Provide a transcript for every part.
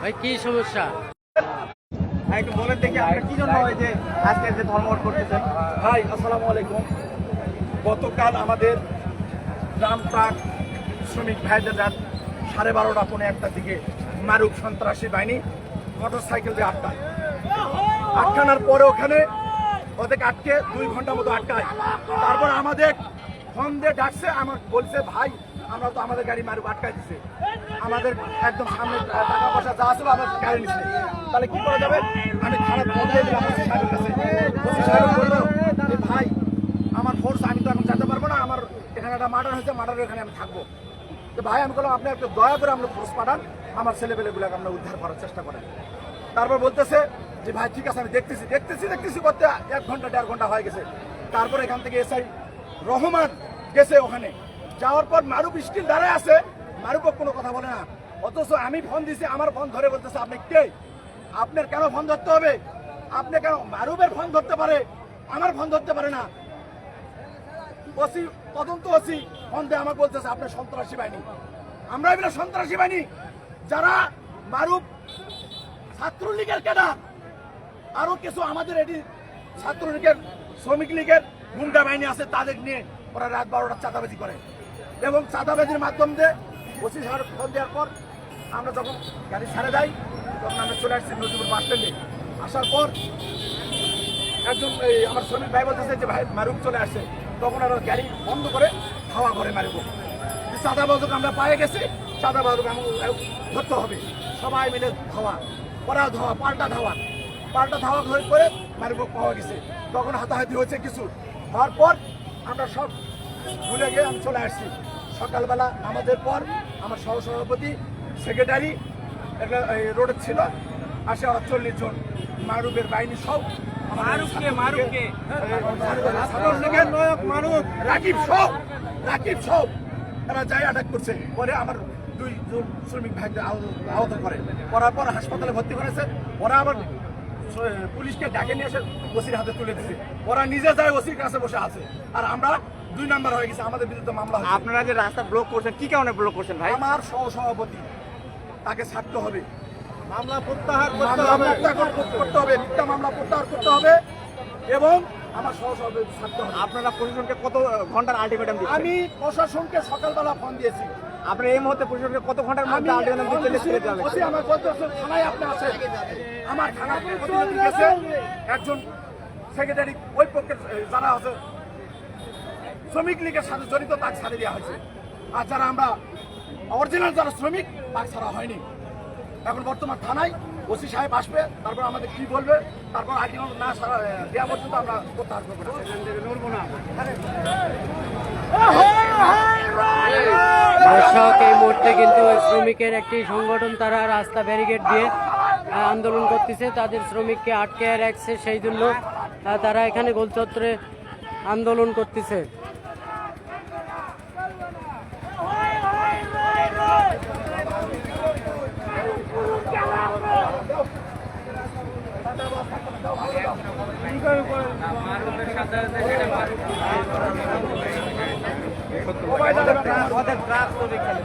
ভাই কি সমস্যা? ভাই একটু বলেন দেখি আপনারা কি জন্য এই যে আজকে যে ধর্মঘট করতেছেন? ভাই আসসালামু আলাইকুম। গতকাল আমাদের গ্রাম ট্রাক শ্রমিক ভাইদের রাত সাড়ে বারোটা পৌনে একটার দিকে মারুক সন্ত্রাসী বাহিনী মোটর সাইকেল দিয়ে আটকায়। আটকানোর পরে ওখানে ওদের আটকে দুই ঘণ্টা মতো আটকায়। তারপর আমাদের ফোন দিয়ে ডাকছে, আমার বলছে, ভাই, আমরা তো আমাদের গাড়ি মারুক, আটকায় দিছে। আমাদের একদম সামনে টাকা পয়সা যা ছিল আমার গাড়ি নিচ্ছে তাহলে কি করা যাবে? আমি থানা ফোন দিলাম ভাই, আমার ফোর্স আমি তো এখন যেতে পারব না। আমার এখানে একটা মার্ডার হয়েছে মার্ডারের এখানে আমি থাকব। তো ভাই, আমি বললাম, আপনি একটু দয়া করে আমরা ফোর্স পাঠান। আমার ছেলেপেলেগুলোকে আমরা উদ্ধার করার চেষ্টা করেন। তারপর বলতেছে যে ভাই, ঠিক আছে, আমি দেখতেছি দেখতেছি দেখতেছি করতে এক ঘণ্টা, দেড় ঘণ্টা হয়ে গেছে। তারপর এখান থেকে এসআই রহমান গেছে ওখানে। যাওয়ার পর মারুফ স্টিল দাঁড়ায় আছে। মারুফও কোনো কথা বলে না। অথচ আমি ফোন দিছি, আমার ফোন ধরে বলতেছে, আপনি কে? আপনার কেন ফোন ধরতে হবে? আপনি কেন মারুফের ফোন ধরতে পারে? আমার ফোন ধরতে পারে না। ওসি, তদন্ত ওসি ফোন দিয়ে আমাকে বলতেছে, আপনার সন্ত্রাসী বাহিনী। আমরা এগুলো সন্ত্রাসী বাহিনী। যারা মারুফ ছাত্রলীগের ক্যাডার আরও কিছু আমাদের এটি ছাত্রলীগের, শ্রমিক লীগের গুন্ডা বাহিনী আছে, তাদের নিয়ে ওরা রাত বারোটা চাঁদাবাজি করে। এবং চাঁদাবাজির মাধ্যম দিয়ে ওসি সাহেব ফোন দেওয়ার পর আমরা যখন গাড়ি ছেড়ে যাই তখন আমরা চলে আসছি নদীপুর বাস স্ট্যান্ডে। আসার পর একজন এই আমার শ্রমিক ভাই বলতেছে যে, ভাই, মারুক চলে আসছে। তখন আর গাড়ি বন্ধ করে হাওয়া করে মারুক চাঁদা বাজুক আমরা পায়ে গেছি চাঁদা বাজুক ধরতে হবে। সবাই মিলে ধাওয়া পরা ধাওয়া পাল্টা ধাওয়া পাল্টা ধাওয়া হয়ে করে মারব পাওয়া গেছে। তখন হাতাহাতি হয়েছে কিছু। হওয়ার পর আমরা সব ভুলে গিয়ে আমি চলে আসছি। সকালবেলা আমাদের পর আমার সহসভাপতি সেক্রেটারি একটা এই রোডে ছিল। আসে চল্লিশ জন। মারুবের বাহিনী সব রাকিব সব রাকিব সব। তারা যাই অ্যাটাক করছে। পরে আমার দুই জন শ্রমিক ভাইকে আহত- আহত করে। করার পর হাসপাতালে ভর্তি করেছে। ওরা আবার পুলিশকে ডাকে নিয়ে এসে ওসির হাতে তুলে দিছে। ওরা নিজে যায় ওসির কাছে বসে আছে। আর আমরা দুই নাম্বার হয়ে গেছে আমাদের বিরুদ্ধে মামলা হয়েছে। আপনারা যে রাস্তা ব্লক করছেন কি কারণে ব্লক করছেন ভাই? আমার সহসভাপতি তাকে ছাড়তে হবে। মামলা প্রত্যাহার মামলা প্রত্যাহার করতে হবে মিথ্যা মামলা প্রত্যাহার করতে হবে এবং আমার সহসভাপতি ছাড়তে হবে। আপনারা প্রশাসনকে কত ঘণ্টার আলটিমেটাম দিচ্ছেন? আমি প্রশাসনকে সকালবেলা ফোন দিয়েছি। আপনি এই মুহূর্তে প্রশাসনকে কত ঘণ্টার মধ্যে দিচ্ছেন দিয়েছি, ছেড়ে যাবে আমার বলতেছে, থানায় আপনি আছেন? আমার থানার প্রতিনিধি গেছে একজন সেক্রেটারি ওই পক্ষের যারা আছে শ্রমিক লীগের সাথে জড়িত তাকে ছাড়ে দেওয়া হয়েছে। আর যারা আমরা অরিজিনাল যারা শ্রমিক তাকে ছাড়া হয়নি। এখন বর্তমান থানায় ওসি সাহেব আসবে তারপর আমাদের কি বলবে তারপর আইডি না সারা দেওয়া পর্যন্ত আমরা করতে আসব। না। নড়বো না দর্শক এই মুহূর্তে কিন্তু শ্রমিকের একটি সংগঠন তারা রাস্তা ব্যারিকেড দিয়ে আন্দোলন করতেছে। তাদের শ্রমিককে আটকে রাখছে সেই জন্য তারা এখানে গোলচত্রে আন্দোলন করতেছে। ওদের ট্রাক খালি।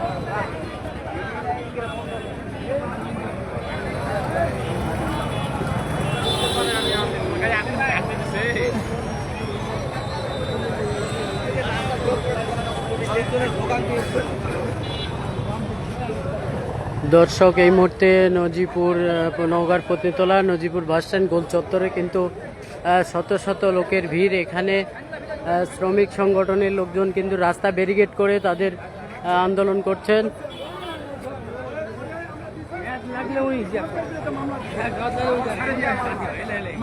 দর্শক, এই মুহূর্তে নজিপুর নওগাঁর পত্নীতলা নজিপুর বাসস্ট্যান্ড গোল চত্বরে কিন্তু শত শত লোকের ভিড়। এখানে শ্রমিক সংগঠনের লোকজন কিন্তু রাস্তা ব্যারিকেড করে তাদের আন্দোলন করছেন।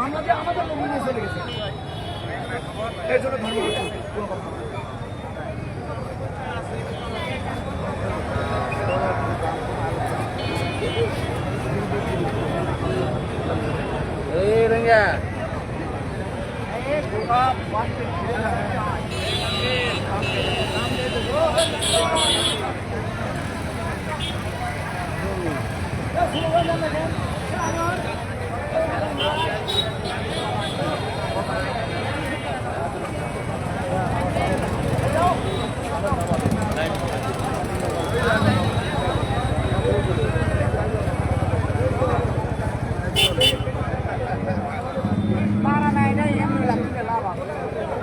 মামলা আমাদের Yeah.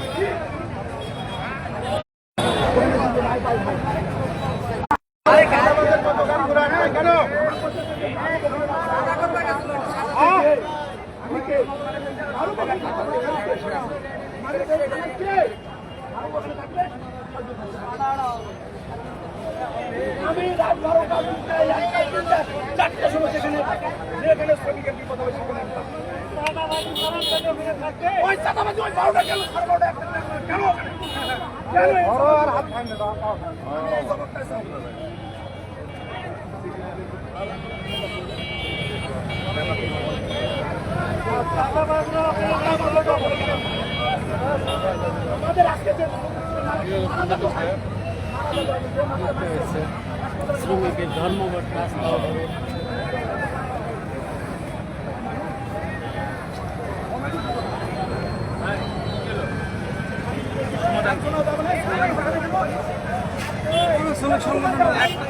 চলে গেছে এই জন্য ধর্ম থেকে থানাতে প্রতিদিন ষাট টাকা। না, আমার কিছু টাকা হলে হবে। আমি তদন্ত আমি রাত বারোটা দুটা একটা তিনটা চারটার সময় সেখানে যেখানে শ্রমিকের বিপদ হবে সেখানে একটা। ওই চাঁদাবাজি ওই বারোটা গেল সাড়ে বারোটা একটা কেন ওখানে? কেন এই আমি এই খবরটা চাই। আমাদের আজকে যে শ্রমিকের ধর্মঘট রাস্তা অবরোধ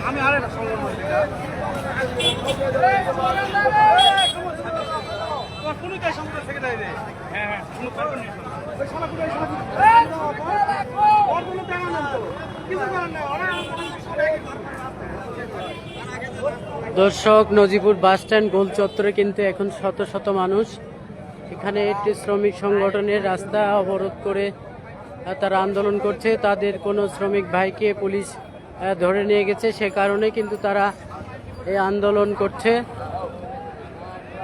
আমি আর সংগঠন দর্শক নজিপুর বাস স্ট্যান্ড গোল চত্বরে কিন্তু এখন শত শত মানুষ। এখানে একটি শ্রমিক সংগঠনের রাস্তা অবরোধ করে তারা আন্দোলন করছে। তাদের কোনো শ্রমিক ভাইকে পুলিশ ধরে নিয়ে গেছে। সে কারণে কিন্তু তারা এই আন্দোলন করছে।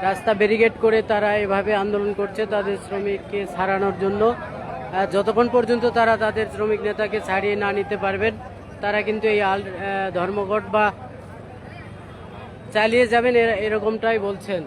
রাস্তা ব্যারিকেড করে তারা এভাবে আন্দোলন করছে তাদের শ্রমিককে ছাড়ানোর জন্য। যতক্ষণ পর্যন্ত তারা তাদের শ্রমিক নেতাকে ছাড়িয়ে না নিতে পারবেন, তারা কিন্তু এই আল- ধর্মঘট বা চালিয়ে যাবেন এর- এরকমটাই বলছেন।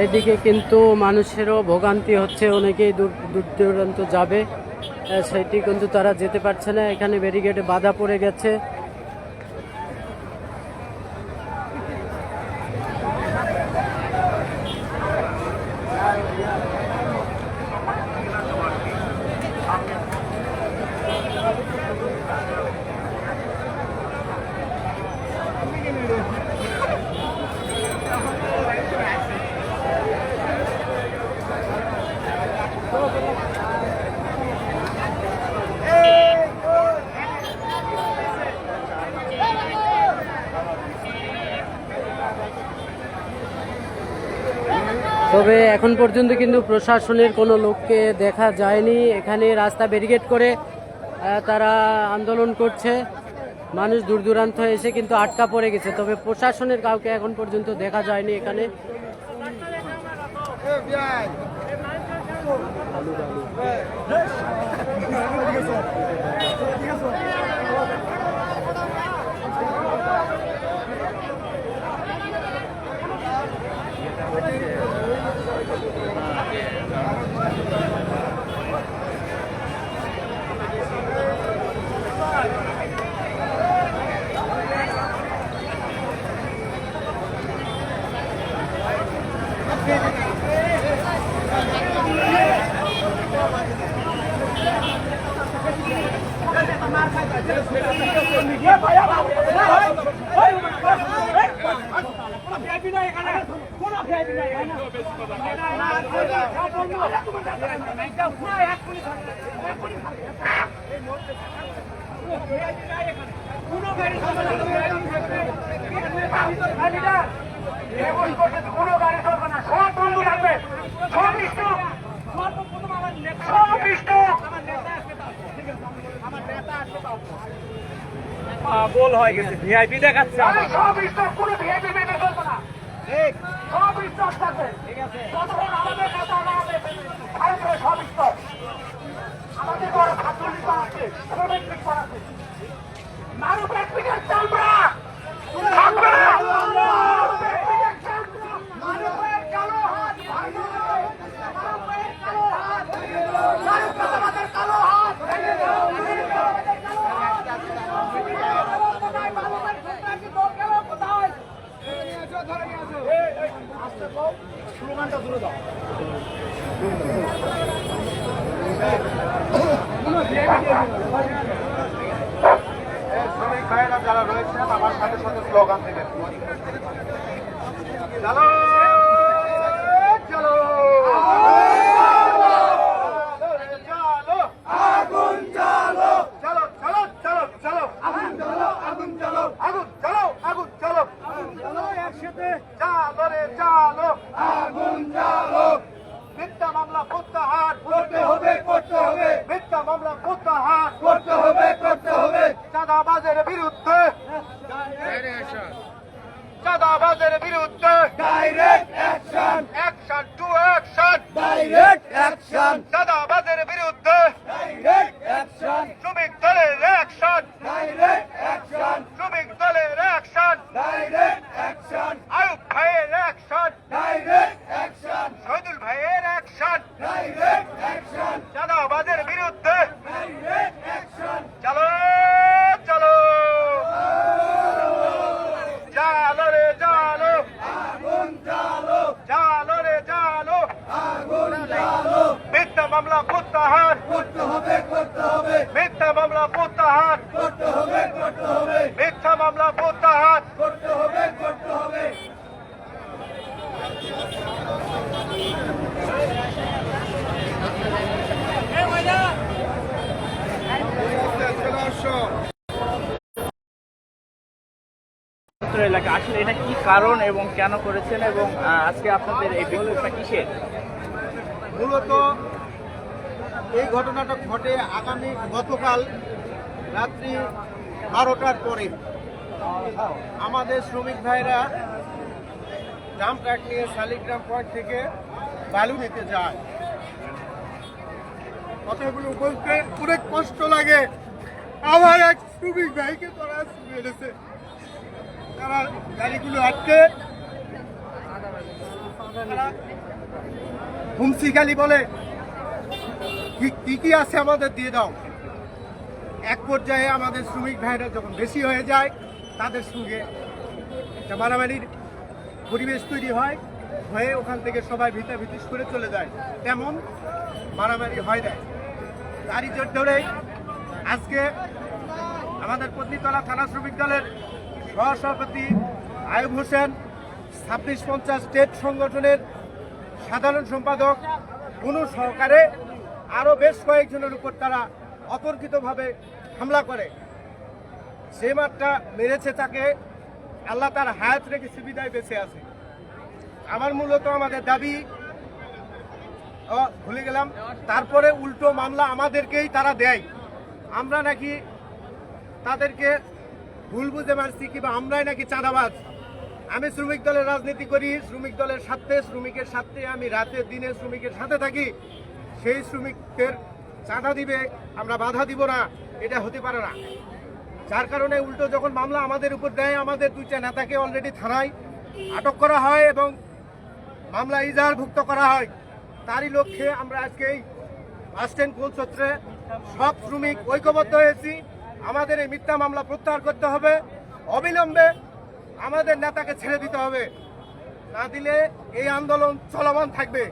এইদিকে কিন্তু মানুষেরও ভোগান্তি হচ্ছে, অনেকেই দূর দূর দূরান্ত যাবে। সেটি কিন্তু তারা যেতে পারছে না। এখানে ব্যারিকেডে বাধা পড়ে গেছে। এখন পর্যন্ত কিন্তু প্রশাসনের কোনো লোককে দেখা যায়নি। এখানে রাস্তা ব্যারিকেড করে তারা আন্দোলন করছে। মানুষ দূর দূরান্ত এসে কিন্তু আটকা পড়ে গেছে। তবে প্রশাসনের কাউকে এখন পর্যন্ত দেখা যায়নি এখানে। কোনো গাড়ি চলবে না সব বন্ধ থাকবে সব স্টপ সব স্টপ গোল হয়ে গেছে। ভিআইপি দেখাচ্ছে আমার সব স্টপ কোনো ভিআইপি মেনে চলবে না। সব স্টপ থাকবে যতক্ষণ আমাদের নেতা না হবে ভারতে সব স্টপ আমাদের বড় ছাত্রলীগ বানাচ্ছে শ্রমিক লীগ বানাচ্ছে নারু প্র্যাকটিক্যাল চালবা থাকবে নারু প্র্যাকটিক্যাল চালবা মানুষের কালো হাত ভাঙো মানুষের কালো হাত নারু প্রতিবাদের কালো হাত ভেঙে দাও প্রতিবাদের কালো হাত কোথায় মানুষের সন্ত্রাসী লোক গেল কোথায় স্লোগানটা তুলে দাও শ্রমিক ভাইয়েরা যারা রয়েছেন আমার সাথে স্লোগান দেবেন চলো চলো চলো আগুন চলো চলো চলো চলো চলো আগুন চলো আগুন চলো আগুন চলো আগুন চলো চলো একসাথে চালো রে চালো আগুন চালো মিথ্যা মামলা প্রত্যাহার। করতে হবে করতে হবে। মিথ্যা মামলা প্রত্যাহার। করতে হবে করতে হবে। চাঁদাবাজের বিরুদ্ধে চাঁদাবাজের বিরুদ্ধে direct action action to action direct action চাঁদাবাজের বিরুদ্ধে ডাইরেক্ট অ্যাকশন শ্রমিক দলের অ্যাকশন ডাইরেক্ট অ্যাকশন শ্রমিক দলের অ্যাকশন ডাইরেক্ট অ্যাকশন আয়ুব ভাইয়ের অ্যাকশন ডাইরেক্ট অ্যাকশন শহীদুল ভাইয়ের অ্যাকশন ডাইরেক্ট অ্যাকশন চাঁদাবাজের বিরুদ্ধে ডাইরেক্ট অ্যাকশন চলো চলো জালো রে জালো আগুন জালো জালো রে জালো আগুন জালো মিথ্যা মামলা প্রত্যাহার করতে হবে করতে হবে মিথ্যা মামলা প্রত্যাহার করতে হবে করতে হবে মিথ্যা মামলা প্রত্যাহার করতে হবে করতে হবে এলাকা আসলে এটা কি কারণ এবং কেন করেছেন এবং আজকে আপনাদের এই বিক্ষোভটা কিসের? মূলত এই ঘটনাটা ঘটে আগামী গতকাল রাত্রি বারোটার পরে। আমাদের শ্রমিক ভাইরা ডাম ট্রাক নিয়ে শালিগ্রাম পয়েন্ট থেকে বালু নিতে যায়। কথাগুলো বলতে অনেক কষ্ট লাগে। আমার এক শ্রমিক ভাইকে তারা মেরেছে তারা গাড়িগুলো আটকে হুমসি গালি বলে, কি- কি আছে আমাদের দিয়ে দাও। এক পর্যায়ে আমাদের শ্রমিক ভাইরা যখন বেশি হয়ে যায়, তাদের সঙ্গে মারামারির পরিবেশ তৈরি হয়, হয়ে ওখান থেকে সবাই ভিতা ভিতিস করে চলে যায়। তেমন মারামারি হয় না। তারই জোর ধরেই আজকে আমাদের পত্নীতলা থানা শ্রমিক দলের সহসভাপতি আয়ুব হোসেন, ছাব্বিশ পঞ্চাশ স্টেট সংগঠনের সাধারণ সম্পাদক, কোনো সহকারে আরও বেশ কয়েকজনের উপর তারা অতর্কিতভাবে হামলা করে। যে মাঠটা মেরেছে তাকে আল্লাহ তার হায়াত রেখে সুবিধায় বেঁচে আছে। আমার মূলত আমাদের দাবি ভুলে গেলাম, তারপরে উল্টো মামলা আমাদেরকেই তারা দেয়। আমরা নাকি তাদেরকে ভুল বুঝে মারছি কিংবা আমরাই নাকি চাঁদাবাজ? আমি শ্রমিক দলের রাজনীতি করি, শ্রমিক দলের সাথে শ্রমিকের স্বার্থে আমি রাতে, দিনে শ্রমিকের সাথে থাকি। সেই শ্রমিকদের চাঁদা দিবে, আমরা বাধা দিব না, এটা হতে পারে না। যার কারণে উল্টো যখন মামলা আমাদের উপর দেয়, আমাদের দুইটা নেতাকে অলরেডি থানায় আটক করা হয় এবং মামলা ইজাহারভুক্ত করা হয়। তারই লক্ষ্যে আমরা আজকে এই বাস স্ট্যান্ড কুলচত্রে সব শ্রমিক ঐক্যবদ্ধ হয়েছি। আমাদের এই মিথ্যা মামলা প্রত্যাহার করতে হবে। অবিলম্বে আমাদের নেতাকে ছেড়ে দিতে হবে। না দিলে এই আন্দোলন চলমান থাকবে।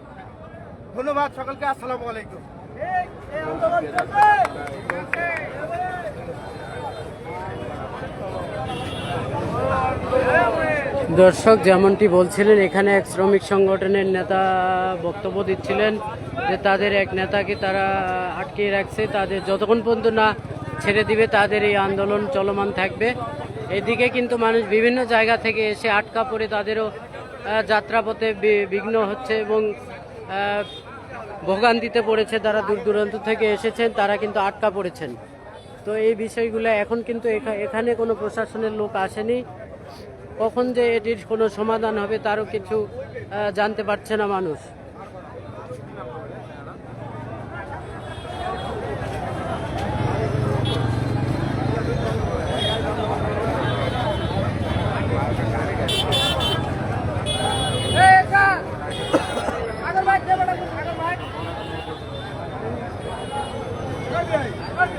ধন্যবাদ সকলকে, আসসালাম আলাইকুম। দর্শক, যেমনটি বলছিলেন, এখানে এক শ্রমিক সংগঠনের নেতা বক্তব্য দিচ্ছিলেন যে তাদের এক নেতাকে তারা আটকে রাখছে। তাদের যতক্ষণ পর্যন্ত না ছেড়ে দিবে, তাদের এই আন্দোলন চলমান থাকবে। এদিকে কিন্তু মানুষ বিভিন্ন জায়গা থেকে এসে আটকা পড়ে, তাদেরও যাত্রাপথে বিঘ্ন হচ্ছে এবং ভোগান্তিতে পড়েছে তারা দূর দূরান্ত থেকে এসেছেন, তারা কিন্তু আটকা পড়েছেন। তো এই বিষয়গুলো এখন কিন্তু এখা- এখানে কোনো প্রশাসনের লোক আসেনি। কখন যে এটির কোনো সমাধান হবে, তারও কিছু জানতে পারছে না মানুষ।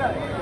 Yeah.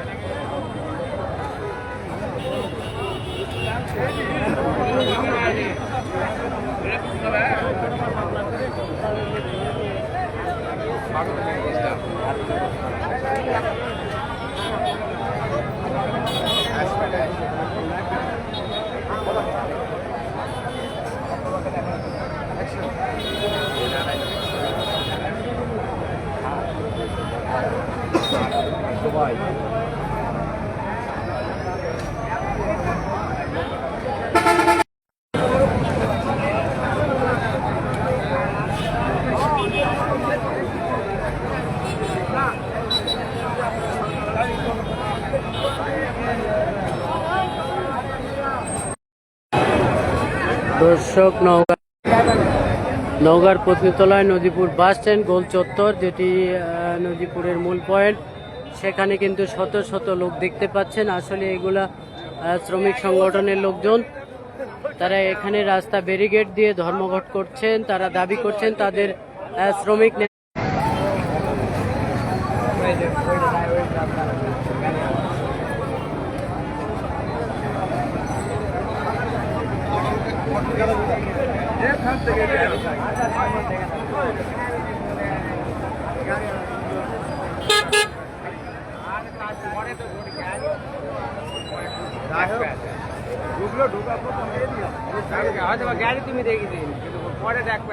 দর্শক, নওগাঁ নওগাঁর পত্নীতলায় নদীপুর বাস স্ট্যান্ড, গোল চত্বর, যেটি নদীপুরের মূল পয়েন্ট। সেখানে কিন্তু শত শত লোক দেখতে পাচ্ছেন। আসলে এগুলা শ্রমিক সংগঠনের লোকজন। তারা এখানে রাস্তা ব্যারিগেড দিয়ে ধর্মঘট করছেন, তারা দাবি করছেন তাদের আহ, শ্রমিক নে- গাড়ি তুমি দেখি দিন পরে দেখবে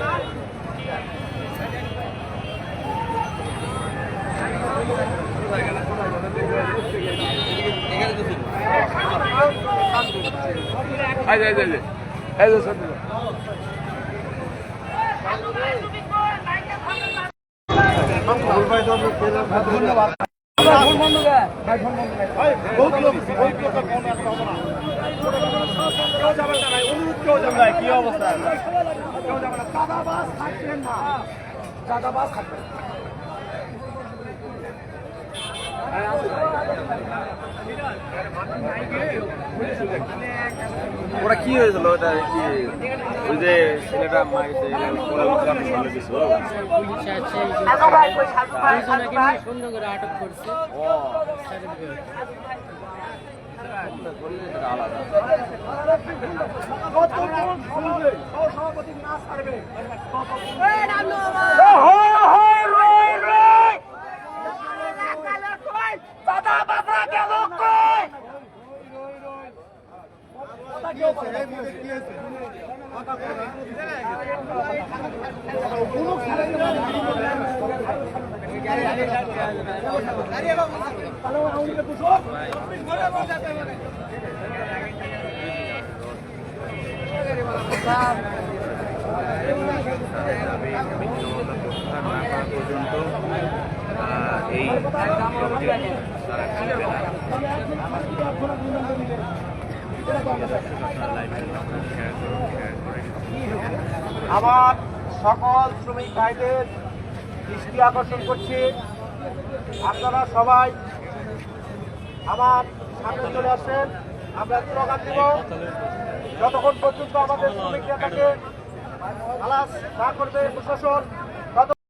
আছে কি অবস্থা কেউ যাবে না দাদাবাস থাকবেন না দাদাবাস থাকবেন ওরা কি হয়েছিল? ওটা কি ওই যে ছেলেটা মাইতে পুলিশ আছে এই নিয়ে সুন্দর করে আটক করছে সভাপতি না ছাড়বে। পর্যন্ত আমার সকল শ্রমিক ভাইদের দৃষ্টি আকর্ষণ করছি। আপনারা সবাই আমার সামনে চলে আসেন। আমরা স্লোগান দিব। যতক্ষণ পর্যন্ত আমাদের শ্রমিক নেতাকে খালাস না করবে প্রশাসন